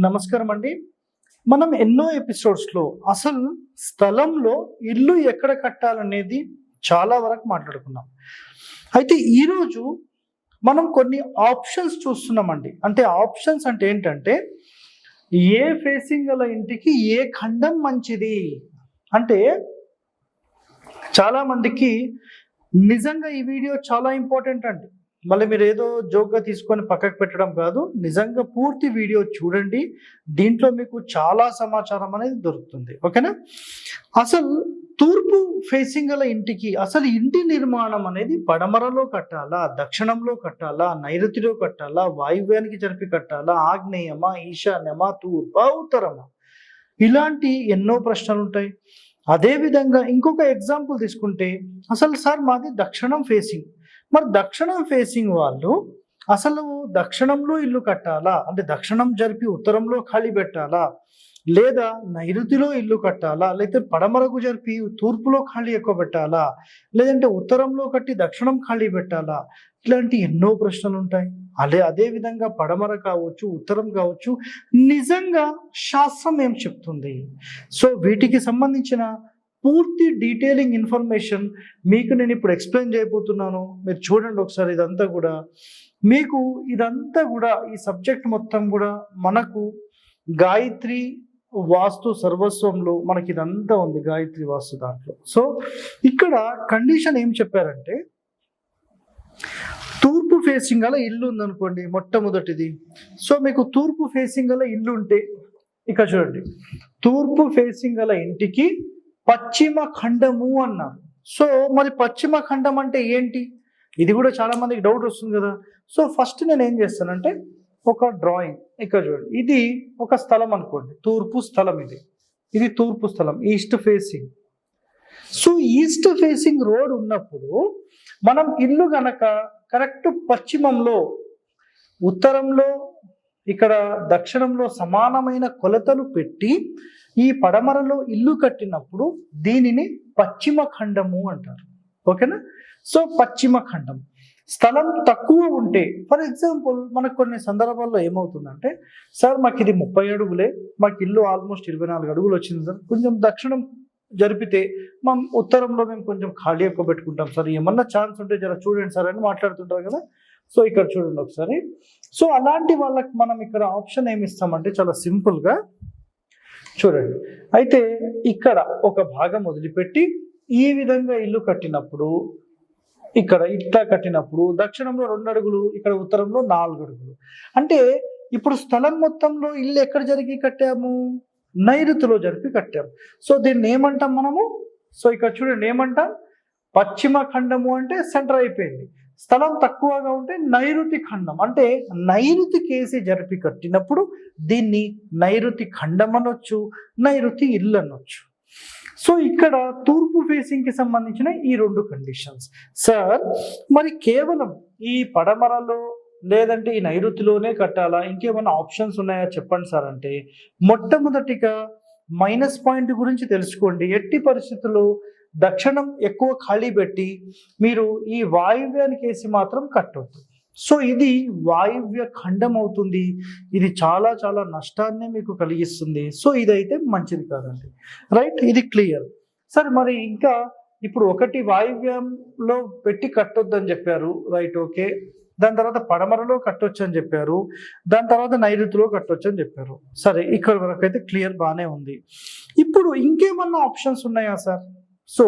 నమస్కారం అండి మనం ఎన్నో ఎపిసోడ్స్లో అసలు స్థలంలో ఇల్లు ఎక్కడ కట్టాలనేది చాలా వరకు మాట్లాడుకున్నాం. అయితే ఈరోజు మనం కొన్ని ఆప్షన్స్ చూస్తున్నామండి. అంటే ఆప్షన్స్ అంటే ఏంటంటే ఏ ఫేసింగ్ గల ఇంటికి ఏ ఖండం మంచిది? అంటే చాలామందికి నిజంగా ఈ వీడియో చాలా ఇంపార్టెంట్ అండి. మళ్ళీ మీరు ఏదో జోక్గా తీసుకొని పక్కకు పెట్టడం కాదు నిజంగా పూర్తి వీడియో చూడండి. దీంట్లో మీకు చాలా సమాచారం అనేది దొరుకుతుంది. ఓకేనా? అసలు తూర్పు ఫేసింగ్ గల ఇంటికి అసలు ఇంటి నిర్మాణం అనేది పడమరలో కట్టాలా దక్షిణంలో కట్టాలా నైరుతిలో కట్టాలా వాయువ్యానికి జరిపి కట్టాలా ఆగ్నేయమా ఈశాన్యమా తూర్పా ఉత్తరమా? ఇలాంటి ఎన్నో ప్రశ్నలు ఉంటాయి. అదేవిధంగా ఇంకొక ఎగ్జాంపుల్ తీసుకుంటే అసలు సార్ మాది దక్షిణం ఫేసింగ్ మరి దక్షిణం ఫేసింగ్ వాళ్ళు అసలు దక్షిణంలో ఇల్లు కట్టాలా? అంటే దక్షిణం జరిపి ఉత్తరంలో ఖాళీ పెట్టాలా? లేదా నైరుతిలో ఇల్లు కట్టాలా? లేకపోతే పడమరకు జరిపి తూర్పులో ఖాళీ ఎక్కువ పెట్టాలా? లేదంటే ఉత్తరంలో కట్టి దక్షిణం ఖాళీ పెట్టాలా? ఇలాంటి ఎన్నో ప్రశ్నలు ఉంటాయి. అదే అదే విధంగా పడమర కావచ్చు ఉత్తరం కావచ్చు నిజంగా శాస్త్రం ఏం చెప్తుంది? సో వీటికి సంబంధించిన పూర్తి డీటెయిలింగ్ ఇన్ఫర్మేషన్ మీకు నేను ఇప్పుడు ఎక్స్ప్లెయిన్ చేయబోతున్నాను. మీరు చూడండి ఒకసారి ఇదంతా కూడా. మీకు ఇదంతా కూడా ఈ సబ్జెక్ట్ మొత్తం కూడా మనకు గాయత్రి వాస్తు సర్వస్వంలో మనకి ఇదంతా ఉంది గాయత్రి వాస్తు దాంట్లో. సో ఇక్కడ కండిషన్ ఏం చెప్పారంటే తూర్పు ఫేసింగ్ గల ఇల్లు ఉందనుకోండి మొట్టమొదటిది. సో మీకు తూర్పు ఫేసింగ్ గల ఇల్లు ఉంటే ఇక్కడ చూడండి. తూర్పు ఫేసింగ్ గల ఇంటికి పశ్చిమ ఖండము అన్నారు. సో మరి పశ్చిమ ఖండం అంటే ఏంటి? ఇది కూడా చాలా మందికి డౌట్ వస్తుంది కదా. సో ఫస్ట్ నేను ఏం చేస్తానంటే ఒక డ్రాయింగ్ ఇక్కడ చూడండి. ఇది ఒక స్థలం అనుకోండి. తూర్పు స్థలం ఇది. ఇది తూర్పు స్థలం east facing so east facing road ఉన్నప్పుడు మనం ఇల్లు గనక కరెక్ట్ పశ్చిమంలో ఉత్తరంలో ఇక్కడ దక్షిణంలో సమానమైన కొలతలు పెట్టి ఈ పడమరలో ఇల్లు కట్టినప్పుడు దీనిని పశ్చిమ ఖండము అంటారు. ఓకేనా? సో పశ్చిమ ఖండం. స్థలం తక్కువ ఉంటే ఫర్ ఎగ్జాంపుల్ మనకు కొన్ని సందర్భాల్లో ఏమవుతుందంటే సార్ మాకు ఇది ముప్పై అడుగులే మాకు ఇల్లు ఆల్మోస్ట్ ఇరవై నాలుగు అడుగులు వచ్చింది సార్. కొంచెం దక్షిణం జరిపితే మా ఉత్తరంలో మేము కొంచెం ఖాళీ ఎక్కువ పెట్టుకుంటాం సార్. ఏమన్నా ఛాన్స్ ఉంటే జర చూడండి సార్ అని మాట్లాడుతుంటారు కదా. సో ఇక్కడ చూడండి ఒకసారి. సో అలాంటి వాళ్ళకి మనం ఇక్కడ ఆప్షన్ ఏమి ఇస్తామంటే చాలా సింపుల్గా చూడండి. అయితే ఇక్కడ ఒక భాగం వదిలిపెట్టి ఈ విధంగా ఇల్లు కట్టినప్పుడు ఇక్కడ ఇట్లా కట్టినప్పుడు దక్షిణంలో రెండు అడుగులు ఇక్కడ ఉత్తరంలో నాలుగు అడుగులు. అంటే ఇప్పుడు స్థలం మొత్తంలో ఇల్లు ఎక్కడ జరిగి కట్టాము? నైరుతిలో జరిపి కట్టాము. సో దీన్ని ఏమంటాం మనము? సో ఇక్కడ చూడండి ఏమంటాం? పశ్చిమ ఖండము అంటే సెంటర్ అయిపోయింది. స్థలం తక్కువగా ఉంటే నైరుతి ఖండం. అంటే నైరుతి కేసి జరిపి కట్టినప్పుడు దీన్ని నైరుతి ఖండం అనొచ్చు నైరుతి ఇల్లు అనొచ్చు. సో ఇక్కడ తూర్పు ఫేసింగ్కి సంబంధించిన ఈ రెండు కండిషన్స్. సార్ మరి కేవలం ఈ పడమరలో లేదంటే ఈ నైరుతిలోనే కట్టాలా? ఇంకేమైనా ఆప్షన్స్ ఉన్నాయా చెప్పండి సార్? అంటే మొట్టమొదటిగా మైనస్ పాయింట్ గురించి తెలుసుకోండి. ఎట్టి పరిస్థితుల్లో దక్షిణం ఎక్కువ ఖాళీ పెట్టి మీరు ఈ వాయువ్యానికి వేసి మాత్రం కట్టొద్దు. సో ఇది వాయువ్య ఖండం అవుతుంది. ఇది చాలా చాలా నష్టాన్ని మీకు కలిగిస్తుంది. సో ఇదైతే మంచిది కాదండి. రైట్? ఇది క్లియర్. సరే మరి ఇంకా ఇప్పుడు ఒకటి వాయువ్యంలో పెట్టి కట్టొద్దని చెప్పారు. Right okay. దాని తర్వాత పడమరలో కట్టొచ్చు అని చెప్పారు. దాని తర్వాత నైరుతిలో కట్టొచ్చు అని చెప్పారు. సరే ఇక్కడ వరకు అయితే క్లియర్ బాగానే ఉంది. ఇప్పుడు ఇంకేమన్నా ఆప్షన్స్ ఉన్నాయా సార్? సో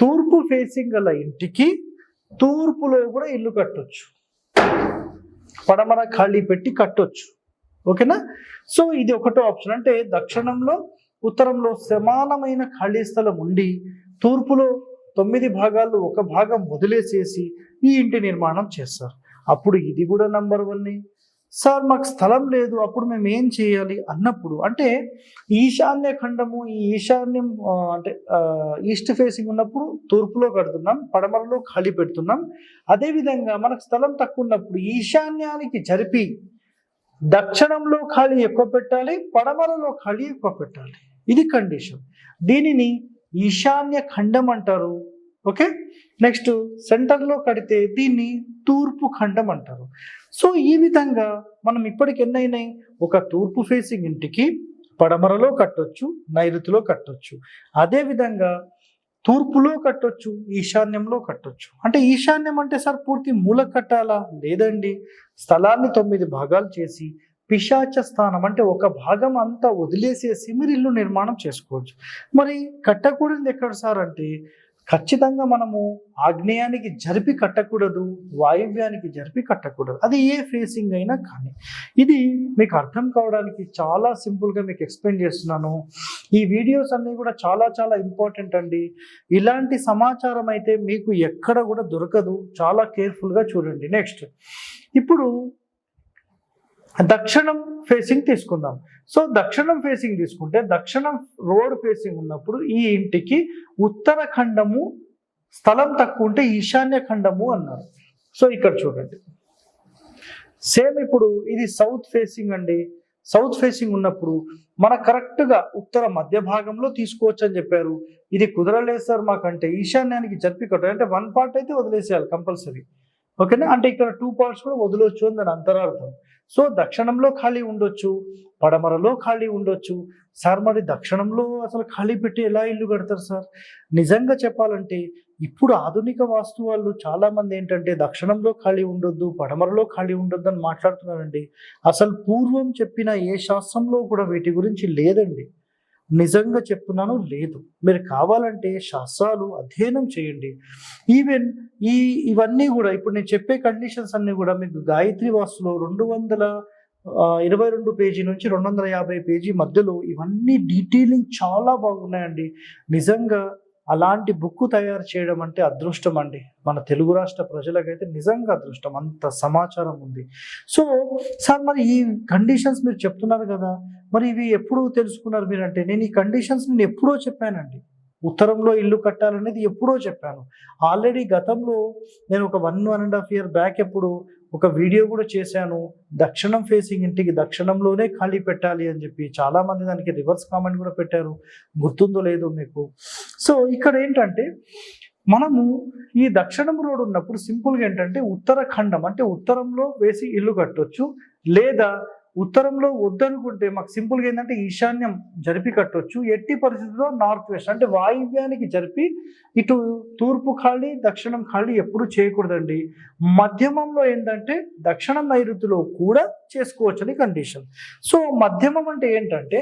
తూర్పు ఫేసింగ్ గల ఇంటికి తూర్పులో కూడా ఇల్లు కట్టొచ్చు. పడమర ఖాళీ పెట్టి కట్టొచ్చు. ఓకేనా సో ఇది ఒకటో ఆప్షన్ అంటే దక్షిణంలో ఉత్తరంలో సమానమైన ఖాళీ స్థలం ఉండి తూర్పులో తొమ్మిది భాగాలు ఒక భాగం వదిలేసేసి ఈ ఇంటి నిర్మాణం చేస్తారు. అప్పుడు ఇది కూడా నంబర్ వన్ సార్ మాకు స్థలం లేదు అప్పుడు మేము ఏం చేయాలి? అన్నప్పుడు అంటే ఈశాన్య ఖండము ఈ ఈశాన్యం అంటే ఈస్ట్ ఫేసింగ్ ఉన్నప్పుడు తూర్పులో కడుతున్నాం పడమరలో ఖాళీ పెడుతున్నాం. అదేవిధంగా మనకు స్థలం తక్కువ ఉన్నప్పుడు ఈశాన్యానికి జరిపి దక్షిణంలో ఖాళీ ఎక్కువ పెట్టాలి పడమరలో ఖాళీ ఎక్కువ పెట్టాలి. ఇది కండిషన్. దీనిని ఈశాన్య ఖండం అంటారు. ఓకే? నెక్స్ట్ సెంటర్లో కడితే దీన్ని తూర్పు ఖండం అంటారు. సో ఈ విధంగా మనం ఇప్పటికి ఎన్నైనాయి? ఒక తూర్పు ఫేసింగ్ ఇంటికి పడమరలో కట్టొచ్చు నైరుతిలో కట్టొచ్చు. అదేవిధంగా తూర్పులో కట్టొచ్చు ఈశాన్యంలో కట్టొచ్చు. అంటే ఈశాన్యం అంటే సార్ పూర్తి మూల కట్టాలా? లేదండి. స్థలాన్ని తొమ్మిది భాగాలు చేసి పిశాచ స్థానం అంటే ఒక భాగం అంతా వదిలేసేసి మీరు ఇల్లు నిర్మాణం చేసుకోవచ్చు. మరి కట్టకూడదు ఎక్కడ సార్ అంటే ఖచ్చితంగా మనము ఆగ్నేయానికి జరిపి కట్టకూడదు వాయువ్యానికి జరిపి కట్టకూడదు. అది ఏ ఫేసింగ్ అయినా కానీ. ఇది మీకు అర్థం కావడానికి చాలా సింపుల్గా మీకు ఎక్స్ప్లెయిన్ చేస్తున్నాను. ఈ వీడియోస్ అన్నీ కూడా చాలా చాలా ఇంపార్టెంట్ అండి. ఇలాంటి సమాచారం అయితే మీకు ఎక్కడ కూడా దొరకదు. చాలా కేర్ఫుల్గా చూడండి. నెక్స్ట్ ఇప్పుడు దక్షిణం ఫేసింగ్ తీసుకుందాం. సో దక్షిణం ఫేసింగ్ తీసుకుంటే దక్షిణం రోడ్ ఫేసింగ్ ఉన్నప్పుడు ఈ ఇంటికి ఉత్తర ఖండము స్థలం తక్కువ ఉంటే ఈశాన్య ఖండము అన్నారు. సో ఇక్కడ చూడండి. సేమ్ ఇప్పుడు ఇది సౌత్ ఫేసింగ్ అండి. సౌత్ ఫేసింగ్ ఉన్నప్పుడు మన కరెక్ట్గా ఉత్తర మధ్య భాగంలో తీసుకోవచ్చు అని చెప్పారు. ఇది కుదరలేదు సార్ మాకంటే. ఈశాన్యానికి జరిపి కట్టాలి అంటే వన్ పార్ట్ అయితే వదిలేసేయాలి కంపల్సరీ. ఓకేనా? అంటే ఇక్కడ టూ పార్ట్స్ కూడా వదిలొచ్చు అని దాని అంతరార్థం. సో దక్షిణంలో ఖాళీ ఉండొచ్చు పడమరలో ఖాళీ ఉండొచ్చు. సార్ మరి దక్షిణంలో అసలు ఖాళీ పెట్టి ఎలా ఇల్లు కడతారు సార్? నిజంగా చెప్పాలంటే ఇప్పుడు ఆధునిక వాస్తు వాళ్ళు చాలా మంది ఏంటంటే దక్షిణంలో ఖాళీ ఉండొద్దు పడమరలో ఖాళీ ఉండొద్దు అని మాట్లాడుతున్నారండి. అసలు పూర్వం చెప్పిన ఏ శాస్త్రంలో కూడా వీటి గురించి లేదండి. నిజంగా చెప్తున్నాను లేదు. మీరు కావాలంటే శాస్త్రాలు అధ్యయనం చేయండి. ఈవెన్ ఈ ఇవన్నీ కూడా ఇప్పుడు నేను చెప్పే కండిషన్స్ అన్నీ కూడా మీకు గాయత్రి వాస్తులో రెండు వందల ఇరవై రెండు పేజీ నుంచి రెండు వందల యాభై పేజీ మధ్యలో ఇవన్నీ డీటెయిలింగ్ చాలా బాగున్నాయండి. నిజంగా అలాంటి బుక్ తయారు చేయడం అంటే అదృష్టం అండి. మన తెలుగు రాష్ట్ర ప్రజలకైతే నిజంగా అదృష్టం. అంత సమాచారం ఉంది. సో సార్ మరి ఈ కండిషన్స్ మీరు చెప్తున్నారు కదా మరి ఇవి ఎప్పుడు తెలుసుకున్నారు మీరంటే నేను ఈ కండిషన్స్ నేను ఎప్పుడో చెప్పానండి. ఉత్తరంలో ఇల్లు కట్టాలనేది ఎప్పుడో చెప్పాను. ఆల్రెడీ గతంలో నేను ఒక one one and half year back ఎప్పుడు ఒక వీడియో కూడా చేశాను. దక్షిణం ఫేసింగ్ ఇంటికి దక్షిణంలోనే ఖాళీ పెట్టాలి అని చెప్పి చాలా మంది దానికి రివర్స్ కామెంట్ కూడా పెట్టారు. గుర్తుందో లేదో మీకు. సో ఇక్కడ ఏంటంటే మనము ఈ దక్షిణం రోడ్ ఉన్నప్పుడు సింపుల్గా ఏంటంటే ఉత్తరఖండం అంటే ఉత్తరంలో వేసి ఇల్లు కట్టొచ్చు. లేదా ఉత్తరంలో వద్దనుకుంటే మాకు సింపుల్గా ఏంటంటే ఈశాన్యం జరిపి కట్టొచ్చు. ఎట్టి పరిస్థితుల్లో నార్త్ వెస్ట్ అంటే వాయువ్యానికి జరిపి ఇటు తూర్పు ఖాళీ దక్షిణం ఖాళీ ఎప్పుడు చేయకూడదండి. మధ్యమంలో ఏంటంటే దక్షిణం నైరుతిలో కూడా చేసుకోవచ్చని కండిషన్ సో మధ్యమం అంటే ఏంటంటే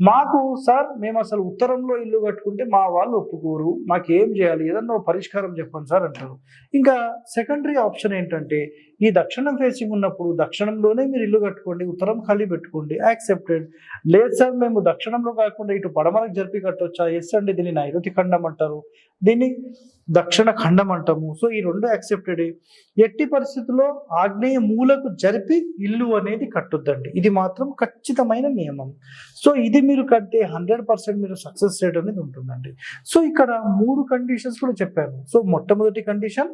మాకు సార్ మేము అసలు ఉత్తరంలో ఇల్లు కట్టుకుంటే మా వాళ్ళు ఒప్పుకోరు. మాకు ఏం చేయాలి? ఏదన్నా పరిష్కారం చెప్పండి సార్ అంటారు. ఇంకా సెకండరీ ఆప్షన్ ఏంటంటే ఈ దక్షిణం ఫేసింగ్ ఉన్నప్పుడు దక్షిణంలోనే మీరు ఇల్లు కట్టుకోండి ఉత్తరం ఖాళీ పెట్టుకోండి యాక్సెప్టెడ్ లేదు సార్ మేము దక్షిణంలో కాకుండా ఇటు పడమరకు జరిపి కట్టొచ్చా? ఎస్ అండి దీన్ని నైరుతి ఖండం అంటారు. దీన్ని దక్షిణ ఖండం అంటాము. సో ఈ రెండు యాక్సెప్టెడ్ ఎట్టి పరిస్థితుల్లో ఆగ్నేయ మూలకు జరిపి ఇల్లు అనేది కట్టొద్దండి. ఇది మాత్రం ఖచ్చితమైన నియమం. సో ఇది మీరు కడితే హండ్రెడ్ పర్సెంట్ మీరు సక్సెస్ రేట్ అనేది ఉంటుందండి. సో ఇక్కడ మూడు కండిషన్స్ కూడా చెప్పాను. సో మొట్టమొదటి కండిషన్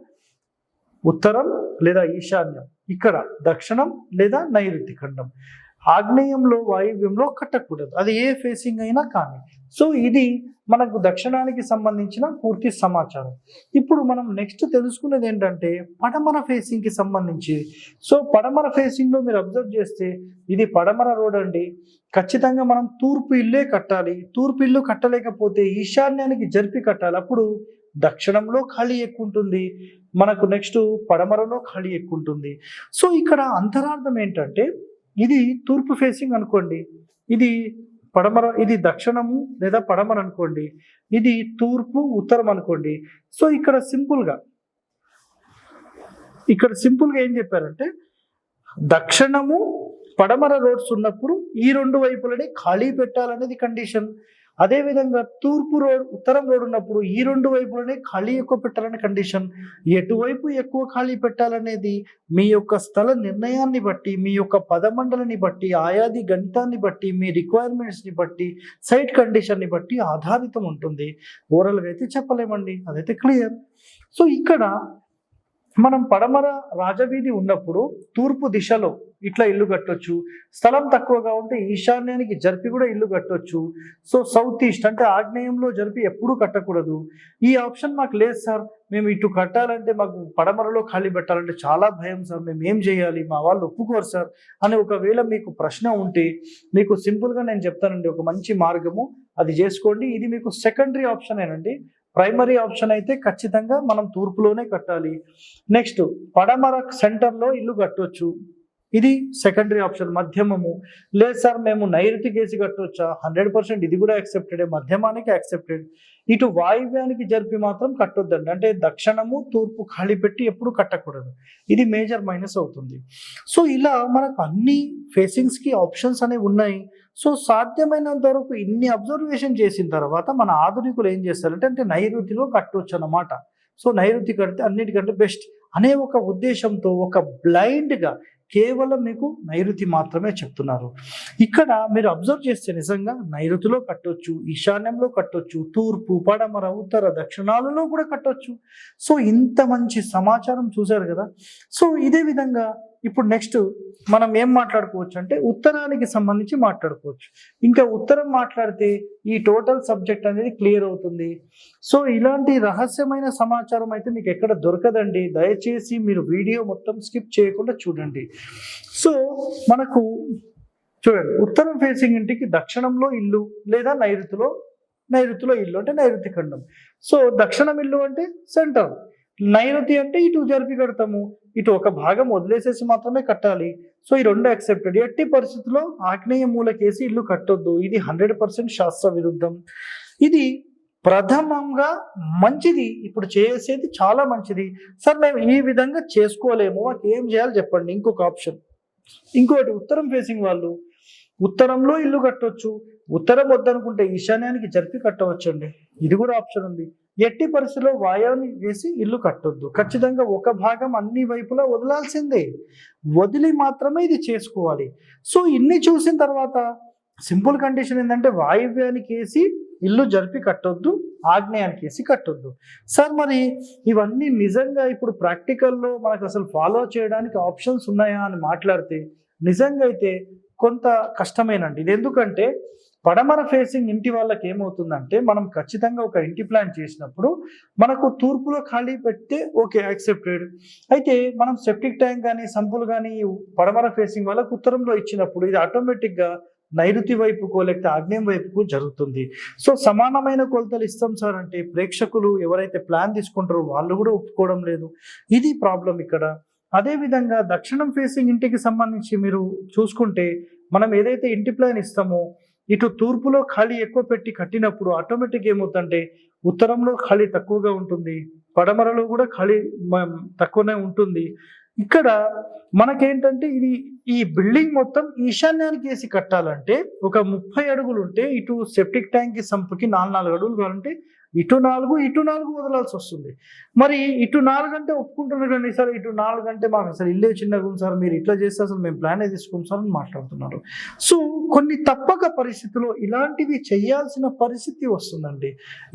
ఉత్తరం లేదా ఈశాన్యం ఇక్కడ దక్షిణం లేదా నైరుతి ఖండం. ఆగ్నేయంలో వాయువ్యంలో కట్టకూడదు. అది ఏ ఫేసింగ్ అయినా కానీ. సో ఇది మనకు దక్షిణానికి సంబంధించిన పూర్తి సమాచారం. ఇప్పుడు మనం నెక్స్ట్ తెలుసుకునేది ఏంటంటే పడమర ఫేసింగ్కి సంబంధించి. సో పడమర ఫేసింగ్లో మీరు అబ్జర్వ్ చేస్తే ఇది పడమర రోడ్ అండి. ఖచ్చితంగా మనం తూర్పు ఇల్లే కట్టాలి. తూర్పు ఇల్లు కట్టలేకపోతే ఈశాన్యానికి జరిపి కట్టాలి. అప్పుడు దక్షిణంలో ఖాళీ ఎక్కువ ఉంటుంది మనకు నెక్స్ట్ పడమరలో ఖాళీ ఎక్కువ ఉంటుంది సో ఇక్కడ అంతరార్థం ఏంటంటే ఇది తూర్పు ఫేసింగ్ అనుకోండి. ఇది పడమర ఇది దక్షిణము లేదా పడమర అనుకోండి. ఇది తూర్పు ఉత్తరం అనుకోండి. సో ఇక్కడ సింపుల్గా ఇక్కడ సింపుల్గా ఏం చెప్పారంటే దక్షిణము పడమర రోడ్స్ ఉన్నప్పుడు ఈ రెండు వైపులని ఖాళీ పెట్టాలనేది కండిషన్ అదేవిధంగా తూర్పు రోడ్ ఉత్తరం రోడ్ ఉన్నప్పుడు ఈ రెండు వైపులనే ఖాళీ ఎక్కువ పెట్టాలనే కండిషన్ ఎటువైపు ఎక్కువ ఖాళీ పెట్టాలనేది మీ యొక్క స్థల నిర్ణయాన్ని బట్టి మీ యొక్క పదమండలిని బట్టి ఆయాది గణితాన్ని బట్టి మీ రిక్వైర్మెంట్స్ని బట్టి సైట్ కండిషన్ని బట్టి ఆధారితం ఉంటుంది. ఓవరాల్గా అయితే చెప్పలేమండి. అదైతే క్లియర్ సో ఇక్కడ మనం పడమర రాజవీధి ఉన్నప్పుడు తూర్పు దిశలో ఇట్లా ఇల్లు కట్టొచ్చు. స్థలం తక్కువగా ఉంటే ఈశాన్యానికి జరిపి కూడా ఇల్లు కట్టొచ్చు. సో సౌత్ ఈస్ట్ అంటే ఆగ్నేయంలో జరిపి ఎప్పుడూ కట్టకూడదు. ఈ ఆప్షన్ మాకు లేదు సార్. మేము ఇటు కట్టాలంటే మాకు పడమరలో ఖాళీ పెట్టాలంటే చాలా భయం సార్. మేము ఏం చేయాలి? మా వాళ్ళు ఒప్పుకోరు సార్. అని ఒకవేళ మీకు ప్రశ్న ఉంటే మీకు సింపుల్గా నేను చెప్తానండి. ఒక మంచి మార్గము అది చేసుకోండి. ఇది మీకు సెకండరీ ఆప్షన్ ఏనండి. ప్రైమరీ ఆప్షన్ అయితే ఖచ్చితంగా మనం తూర్పులోనే కట్టాలి. నెక్స్ట్ పడమర సెంటర్లో ఇల్లు కట్టొచ్చు. ఇది సెకండరీ ఆప్షన్ మధ్యమము. లేదు సార్ మేము నైరుతి కేసు కట్టొచ్చా? హండ్రెడ్ పర్సెంట్ ఇది కూడా యాక్సెప్టెడ్ మధ్యమానికి యాక్సెప్టెడ్ ఇటు వాయువ్యానికి జరిపి మాత్రం కట్టొద్దండి. అంటే దక్షిణము తూర్పు ఖాళీ పెట్టి ఎప్పుడు కట్టకూడదు. ఇది మేజర్ మైనస్ అవుతుంది. సో ఇలా మనకు అన్ని ఫేసింగ్స్కి ఆప్షన్స్ అనేవి ఉన్నాయి. సో సాధ్యమైనంత వరకు ఇన్ని అబ్జర్వేషన్ చేసిన తర్వాత మన ఆధునికులు ఏం చేస్తారంటే అంటే నైరుతిలో కట్టొచ్చు అన్నమాట సో నైరుతి కడితే అన్నిటికంటే బెస్ట్ అనే ఒక ఉద్దేశంతో ఒక బ్లైండ్గా కేవలం మీకు నైరుతి మాత్రమే చెప్తున్నారు. ఇక్కడ మీరు అబ్జర్వ్ చేస్తే నిజంగా నైరుతిలో కట్టొచ్చు ఈశాన్యంలో కట్టొచ్చు తూర్పు పడమర ఉత్తర దక్షిణాలలో కూడా కట్టొచ్చు. సో ఇంత మంచి సమాచారం చూశారు కదా. సో ఇదే విధంగా ఇప్పుడు నెక్స్ట్ మనం ఏం మాట్లాడుకోవచ్చు అంటే ఉత్తరానికి సంబంధించి మాట్లాడుకోవచ్చు. ఇంకా ఉత్తరం మాట్లాడితే ఈ టోటల్ సబ్జెక్ట్ అనేది క్లియర్ అవుతుంది. సో ఇలాంటి రహస్యమైన సమాచారం అయితే మీకు ఎక్కడ దొరకదండి. దయచేసి మీరు వీడియో మొత్తం స్కిప్ చేయకుండా చూడండి. సో మనకు చూడండి ఉత్తరం ఫేసింగ్ ఇంటికి దక్షిణంలో ఇల్లు లేదా నైరుతిలో నైరుతిలో ఇల్లు అంటే నైరుతి ఖండం. సో దక్షిణం ఇల్లు అంటే సెంటర్ నైరుతి అంటే ఇటు జరిపి కడతాము. ఇటు ఒక భాగం వదిలేసేసి మాత్రమే కట్టాలి. సో ఈ రెండు యాక్సెప్టెడ్ ఎట్టి పరిస్థితుల్లో ఆగ్నేయ మూలకేసి ఇల్లు కట్టొద్దు. ఇది హండ్రెడ్ పర్సెంట్ శాస్త్ర విరుద్ధం. ఇది ప్రథమంగా మంచిది. ఇప్పుడు చేసేది చాలా మంచిది. సార్ మేము ఈ విధంగా చేసుకోలేము. మాకు ఏం చేయాలి చెప్పండి. ఇంకొక ఆప్షన్. ఇంకోటి ఉత్తరం ఫేసింగ్ వాళ్ళు. ఉత్తరంలో ఇల్లు కట్టవచ్చు ఉత్తరం వద్దనుకుంటే ఈశాన్యానికి జరిపి కట్టవచ్చండి. ఇది కూడా ఆప్షన్ ఉంది. ఎట్టి పరిస్థితిలో వాయువుని వేసి ఇల్లు కట్టొద్దు. ఖచ్చితంగా ఒక భాగం అన్ని వైపులా వదలాల్సిందే. వదిలి మాత్రమే ఇది చేసుకోవాలి. సో ఇన్ని చూసిన తర్వాత సింపుల్ కండిషన్ ఏంటంటే వాయువ్యానికి వేసి ఇల్లు జరిపి కట్టొద్దు ఆగ్నేయానికి వేసి కట్టొద్దు. సార్ మరి ఇవన్నీ నిజంగా ఇప్పుడు ప్రాక్టికల్లో మనకు అసలు ఫాలో చేయడానికి ఆప్షన్స్ ఉన్నాయా అని మాట్లాడితే నిజంగా అయితే కొంత కష్టమేనండి. ఇది ఎందుకంటే పడమర ఫేసింగ్ ఇంటి వాళ్ళకి ఏమవుతుందంటే మనం ఖచ్చితంగా ఒక ఇంటి ప్లాన్ చేసినప్పుడు మనకు తూర్పులో ఖాళీ పెడితే ఓకే యాక్సెప్టెడ్ అయితే మనం సెప్టిక్ ట్యాంక్ కానీ సంపులు కానీ పడమర ఫేసింగ్ వాళ్ళకు ఉత్తరంలో ఇచ్చినప్పుడు ఇది ఆటోమేటిక్గా నైరుతి వైపుకో లేకపోతే ఆగ్నేయం వైపుకు జరుగుతుంది. సో సమానమైన కొలతలు ఇస్తాం సార్ అంటే ప్రేక్షకులు ఎవరైతే ప్లాన్ తీసుకుంటారో వాళ్ళు కూడా ఒప్పుకోవడం లేదు. ఇది ప్రాబ్లం ఇక్కడ. అదేవిధంగా దక్షిణం ఫేసింగ్ ఇంటికి సంబంధించి మీరు చూసుకుంటే మనం ఏదైతే ఇంటి ప్లాన్ ఇస్తామో ఇటు తూర్పులో ఖాళీ ఎక్కువ పెట్టి కట్టినప్పుడు ఆటోమేటిక్ ఏమవుతుందంటే ఉత్తరంలో ఖాళీ తక్కువగా ఉంటుంది పడమరలో కూడా ఖాళీ తక్కువనే ఉంటుంది. ఇక్కడ మనకేంటంటే ఇది ఈ బిల్డింగ్ మొత్తం ఈశాన్యానికి వేసి కట్టాలంటే ఒక ముప్పై అడుగులు ఉంటే ఇటు సెప్టిక్ ట్యాంక్ సంపుకి నాలుగు నాలుగు అడుగులు కావాలంటే ఇటు నాలుగు ఇటు నాలుగు వదలాల్సి వస్తుంది. మరి ఇటు నాలుగు అంటే ఒప్పుకుంటున్నారు కానీ సార్ ఇటు నాలుగు అంటే మాకు అసలు ఇల్లే చిన్నగా ఉంది సార్. మీరు ఇట్లా చేస్తే అసలు మేము ప్లానే తీసుకుంటాం సార్ అని మాట్లాడుతున్నారు. సో కొన్ని తప్పక పరిస్థితుల్లో ఇలాంటివి చేయాల్సిన పరిస్థితి వస్తుందండి.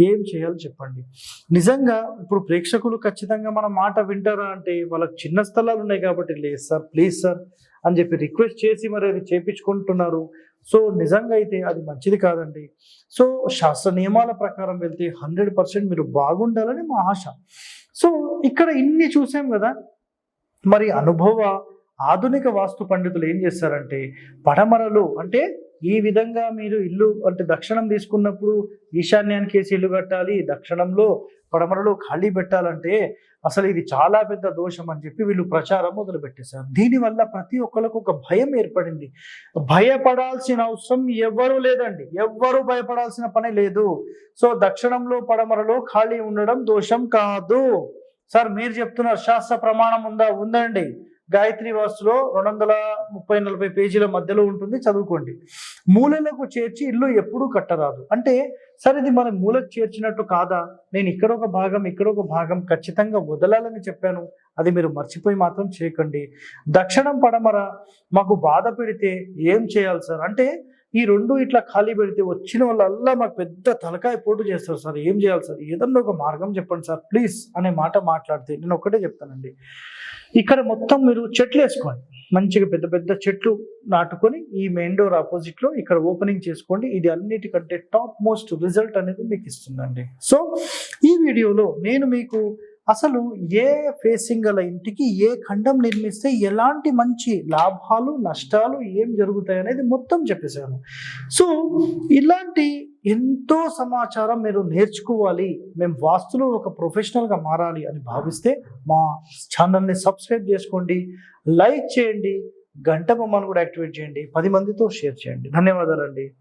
ఏం చేయాలో చెప్పండి. నిజంగా ఇప్పుడు ప్రేక్షకులు ఖచ్చితంగా మన మాట వింటారా అంటే వాళ్ళకి చిన్న స్థలాలు ఉన్నాయి కాబట్టి లేదు సార్ ప్లీజ్ సార్ అని చెప్పి రిక్వెస్ట్ చేసి మరి అది చేపించుకుంటున్నారు. సో నిజంగా అయితే అది మంచిది కాదండి. సో శాస్త్ర నియమాల ప్రకారం వెళ్తే హండ్రెడ్ పర్సెంట్ మీరు బాగుండాలని మా ఆశ సో ఇక్కడ ఇన్ని చూసాం కదా. మరి అనుభవ ఆధునిక వాస్తు పండితులు ఏం చేస్తారంటే పడమరలు అంటే ఈ విధంగా మీరు ఇల్లు అంటే దక్షిణం తీసుకున్నప్పుడు ఈశాన్యానికి వేసి ఇల్లు కట్టాలి దక్షిణంలో పడమరలో ఖాళీ పెట్టాలంటే అసలు ఇది చాలా పెద్ద దోషం అని చెప్పి వీళ్ళు ప్రచారం మొదలు పెట్టేశారు దీనివల్ల ప్రతి ఒక్కరికి ఒక భయం ఏర్పడింది. భయపడాల్సిన అవసరం ఎవ్వరూ లేదండి. ఎవ్వరూ భయపడాల్సిన పని లేదు. సో దక్షిణంలో పడమరలో ఖాళీ ఉండడం దోషం కాదు. సార్ మీరు చెప్తున్నారు శాస్త్ర ప్రమాణం ఉందా? ఉందండి. గాయత్రి వాసులో రెండు వందల ముప్పై నలభై పేజీల మధ్యలో ఉంటుంది చదువుకోండి. మూలలకు చేర్చి ఇల్లు ఎప్పుడూ కట్టరాదు. అంటే సరే ఇది మన మూలకు చేర్చినట్టు కాదా? నేను ఇక్కడ ఒక భాగం ఇక్కడ ఒక భాగం ఖచ్చితంగా వదలాలని చెప్పాను. అది మీరు మర్చిపోయి మాత్రం చేయకండి. దక్షిణం పడమర మాకు బాధ పెడితే ఏం చేయాలి సార్? అంటే ఈ రెండు ఇట్లా ఖాళీ పెడితే వచ్చిన వాళ్ళల్లా మాకు పెద్ద తలకాయ పోటు చేస్తారు సార్. ఏం చేయాలి సార్? ఏదన్నా ఒక మార్గం చెప్పండి సార్ ప్లీజ్ అనే మాట మాట్లాడితే నేను ఒక్కటే చెప్తానండి. ఇక్కడ మొత్తం మీరు చెట్లు వేసుకోండి మంచిగా పెద్ద పెద్ద చెట్లు నాటుకొని ఈ మెయిన్ డోర్ ఆపోజిట్లో ఇక్కడ ఓపెనింగ్ చేసుకోండి. ఇది అన్నిటికంటే టాప్ మోస్ట్ రిజల్ట్ అనేది మీకు ఇస్తుందండి. సో ఈ వీడియోలో నేను మీకు అసలు ఏ ఫేసింగ్ గల ఇంటికి ఏ ఖండం నిర్మిస్తే ఎలాంటి మంచి లాభాలు నష్టాలు ఏం జరుగుతాయి అనేది మొత్తం చెప్పేశాను. సో ఇలాంటి ఎంతో సమాచారం మీరు నేర్చుకోవాలి మేము వాస్తులో ఒక ప్రొఫెషనల్గా మారాలి అని భావిస్తే మా ఛానల్ని సబ్స్క్రైబ్ చేసుకోండి లైక్ చేయండి గంట బొమ్మను కూడా యాక్టివేట్ చేయండి పది మందితో షేర్ చేయండి. ధన్యవాదాలండి.